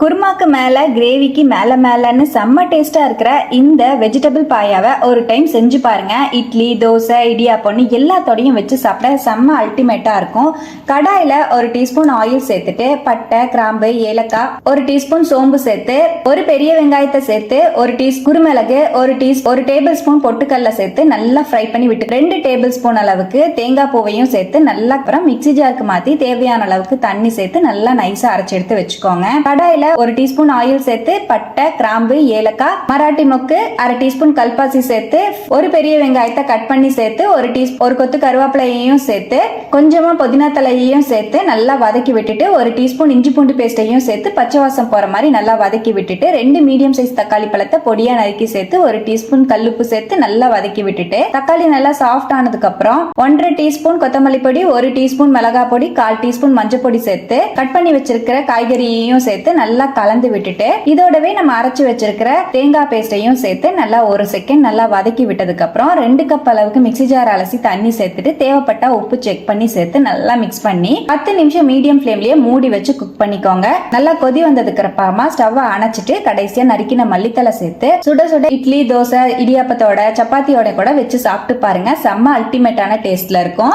குருமாக்கு மேலே கிரேவிக்கு மேலே மேலேன்னு செம்ம டேஸ்ட்டாக இருக்கிற இந்த வெஜிடபிள் பாயாவை ஒரு டைம் செஞ்சு பாருங்க. இட்லி தோசை இடியாப்பம்னு எல்லாத்தோடையும் வச்சு சாப்பிட செம்ம அல்டிமேட்டாக இருக்கும். கடாயில் ஒரு டீஸ்பூன் ஆயில் சேர்த்துட்டு பட்டை கிராம்பு ஏலக்காய் ஒரு டீஸ்பூன் சோம்பு சேர்த்து ஒரு பெரிய வெங்காயத்தை சேர்த்து ஒரு டீஸ் குருமிளகு ஒரு டீஸ் ஒரு டேபிள் ஸ்பூன் பொட்டுக்கல்ல சேர்த்து நல்லா ஃப்ரை பண்ணி விட்டு ரெண்டு டேபிள் ஸ்பூன் அளவுக்கு தேங்காய் பூவையும் சேர்த்து நல்லா அப்புறம் மிக்ஸி ஜாருக்கு மாற்றி தேவையான அளவுக்கு தண்ணி சேர்த்து நல்லா நைஸாக அரைச்சி எடுத்து வச்சுக்கோங்க. கடாயில் ஒரு டீஸ்பூன் ஆயில் சேர்த்து பட்டை கிராம்பு ஏலக்காய் மராட்டி மொக்கு அரை டீஸ்பூன் கல்பாசி சேர்த்து ஒரு பெரிய வெங்காயத்தை கட் பண்ணி சேர்த்து ஒரு டீ ஒரு கொத்து கருவேப்பிலையையும் சேர்த்து கொஞ்சமா புதினா தலையையும் சேர்த்து நல்லா வதக்கி விட்டுட்டு ஒரு டீஸ்பூன் இஞ்சி பூண்டு பேஸ்டையும் சேர்த்து பச்சை வாசம் போற மாதிரி நல்லா வதக்கி விட்டுட்டு ரெண்டு மீடியம் சைஸ் தக்காளி பழத்தை பொடியா நறுக்கி சேர்த்து ஒரு டீஸ்பூன் கல்லுப்பு சேர்த்து நல்லா வதக்கி விட்டுட்டு தக்காளி நல்லா சாஃப்ட் ஆனதுக்கு அப்புறம் ஒன்றரை டீஸ்பூன் கொத்தமல்லி பொடி ஒரு டீஸ்பூன் மிளகாய் பொடி கால் டீஸ்பூன் மஞ்சள் பொடி சேர்த்து கட் பண்ணி வச்சிருக்கிற காய்கறியையும் சேர்த்து நல்லா நல்லா கலந்து விட்டுட்டு இதோடவே நம்ம அரைச்சு வச்சிருக்கிற தேங்காய் பேஸ்டையும் சேர்த்து நல்லா ஒரு செகண்ட் நல்லா வதக்கி விட்டதுக்கு அப்புறம் ரெண்டு கப் அளவுக்கு மிக்ஸி ஜார் அலசி தண்ணி சேர்த்துட்டு தேவைப்பட்டா உப்பு செக் பண்ணி சேர்த்து நல்லா மிக்ஸ் பண்ணி பத்து நிமிஷம் மீடியம் ஃப்ளேம்லயே மூடி வச்சு குக் பண்ணிக்கோங்க. நல்லா கொதி வந்ததுக்கு அப்புறமா ஸ்டவ் அணைச்சிட்டு கடைசியா நறுக்கின மல்லித்தலை சேர்த்து சுட சுட இட்லி தோசை இடியாப்பத்தோட சப்பாத்தியோட கூட வச்சு சாப்பிட்டு பாருங்க. செம்ம அல்டிமேட்டான டேஸ்ட்ல இருக்கும்.